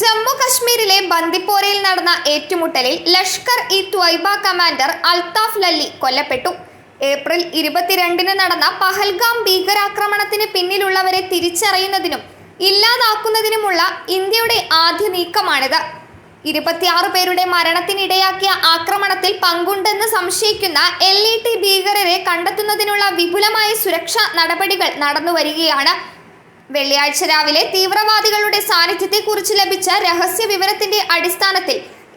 ജമ്മു കശ്മീരിലെ ബന്ദിപ്പോരയിൽ നടന്ന ഏറ്റുമുട്ടലിൽ ലഷ്കർ ഇ ത്വയ്ബ കമാൻഡർ അൽതാഫ് ലല്ലി കൊല്ലപ്പെട്ടു. ഏപ്രിൽ ഇരുപത്തിരണ്ടിന് നടന്ന പഹൽഗാം ഭീകരാക്രമണത്തിന് പിന്നിലുള്ളവരെ തിരിച്ചറിയുന്നതിനും ഇല്ലാതാക്കുന്നതിനുമുള്ള ഇന്ത്യയുടെ ആദ്യ നീക്കമാണിത്. ഇരുപത്തിയാറ് പേരുടെ മരണത്തിനിടയാക്കിയ ആക്രമണത്തിൽ പങ്കുണ്ടെന്ന് സംശയിക്കുന്ന എൽ ഇ ടി ഭീകരരെ കണ്ടെത്തുന്നതിനുള്ള വിപുലമായ സുരക്ഷാ നടപടികൾ നടന്നുവരികയാണ് വെള്ളിയാഴ്ച രാവിലെ തീവ്രവാദികളുടെ സാന്നിധ്യത്തെക്കുറിച്ച് ലഭിച്ച രഹസ്യ വിവരത്തിന്റെ അടിസ്ഥാനത്തിൽ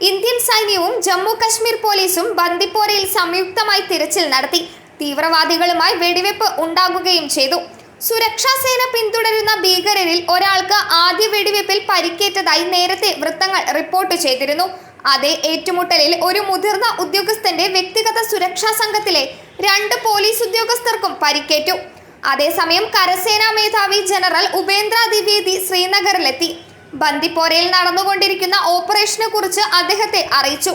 ഇന്ത്യൻ സൈന്യവും ജമ്മു കശ്മീർ പോലീസും ബന്ദിപ്പോരയിൽ സംയുക്തമായി തിരച്ചിൽ നടത്തി. തീവ്രവാദികളുമായി വെടിവെപ്പ് ഉണ്ടാകുകയും ചെയ്തു. സുരക്ഷാ സേന പിന്തുടരുന്ന ഭീകരരിൽ ഒരാൾക്ക് ആദ്യ വെടിവെപ്പിൽ പരിക്കേറ്റതായി നേരത്തെ വൃത്തങ്ങൾ റിപ്പോർട്ട് ചെയ്തിരുന്നു. അതേ ഏറ്റുമുട്ടലിൽ ഒരു മുതിർന്ന ഉദ്യോഗസ്ഥന്റെ വ്യക്തിഗത സുരക്ഷാ സംഘത്തിലെ രണ്ട് പോലീസ് ഉദ്യോഗസ്ഥർക്കും പരിക്കേറ്റു. അതേസമയം കരസേനാ മേധാവി ജനറൽ ഉപേന്ദ്ര ദ്വിവേദി ശ്രീനഗറിലെത്തി. ബന്ദിപ്പോരയിൽ നടന്നുകൊണ്ടിരിക്കുന്ന ഓപ്പറേഷനെ കുറിച്ച് അദ്ദേഹത്തെ അറിയിച്ചു.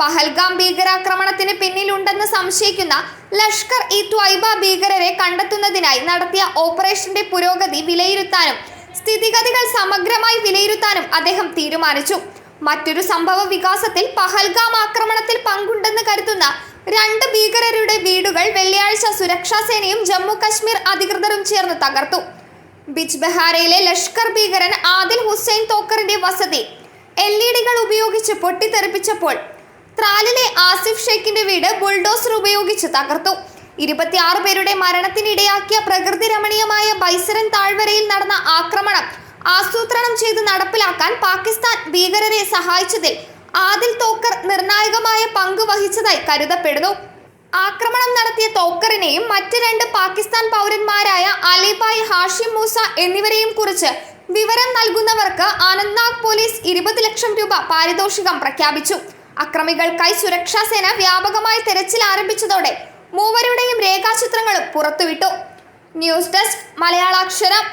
പഹൽഗാം ഭീകരാക്രമണത്തിന് പിന്നിലുണ്ടെന്ന് സംശയിക്കുന്ന ലഷ്കർ ഇ ത്വൈബ ഭീകരരെ കണ്ടെത്തുന്നതിനായി നടത്തിയ ഓപ്പറേഷന്റെ പുരോഗതി വിലയിരുത്താനും സ്ഥിതിഗതികൾ സമഗ്രമായി വിലയിരുത്താനും അദ്ദേഹം തീരുമാനിച്ചു. മറ്റൊരു സംഭവ വികാസത്തിൽ പഹൽഗാം ആക്രമണത്തിൽ പങ്കുണ്ടെന്ന് കരുതുന്ന രണ്ട് ഭീകരരുടെ വീടുകൾ വെള്ളിയാഴ്ച സുരക്ഷാ സേനയും ജമ്മു കശ്മീർ അധികൃതരും ചേർന്ന് തകർത്തു. ബിജ് ബെഹാരയിലെ ലഷ്കർ ഭീകരൻ ആദിൽ ഹുസൈൻ തോക്കറിന്റെ വസതി എൽ ഇ ഡികൾ ഉപയോഗിച്ച് പൊട്ടിത്തെറിപ്പിച്ചപ്പോൾ ത്രാലിലെ ആസിഫ് ഷെയ്ഖിന്റെ വീട് ബുൾഡോസർ ഉപയോഗിച്ച് തകർത്തു. ഇരുപത്തിയാറ് പേരുടെ മരണത്തിനിടയാക്കിയ പ്രകൃതി രമണീയമായ ബൈസരൻ താഴ്വരയിൽ നടന്ന ആക്രമണം ആസൂത്രണം ചെയ്ത് നടപ്പിലാക്കാൻ പാകിസ്ഥാൻ ഭീകരരെ സഹായിച്ചതിൽ ആദിൽ തോക്കർ നിർണായകമായ പങ്ക് വഹിച്ചതായി കരുതപ്പെടുന്നു. ആക്രമണം നടത്തിയ തോക്കറിനെയും മറ്റ് രണ്ട് പാകിസ്ഥാൻ പൗരന്മാരായ അലിബായ് ഹാഷിം മൂസ എന്നിവരെയും കുറിച്ച് വിവരം നൽകുന്നവർക്ക് അനന്ത്നാഗ് പോലീസ് ഇരുപത് ലക്ഷം രൂപ പാരിതോഷികം പ്രഖ്യാപിച്ചു. അക്രമികൾക്കായി സുരക്ഷാസേന വ്യാപകമായി തെരച്ചിൽ ആരംഭിച്ചതോടെ മൂവരുടെയും രേഖാചിത്രങ്ങളും പുറത്തുവിട്ടു. News desk മലയാളാക്ഷരം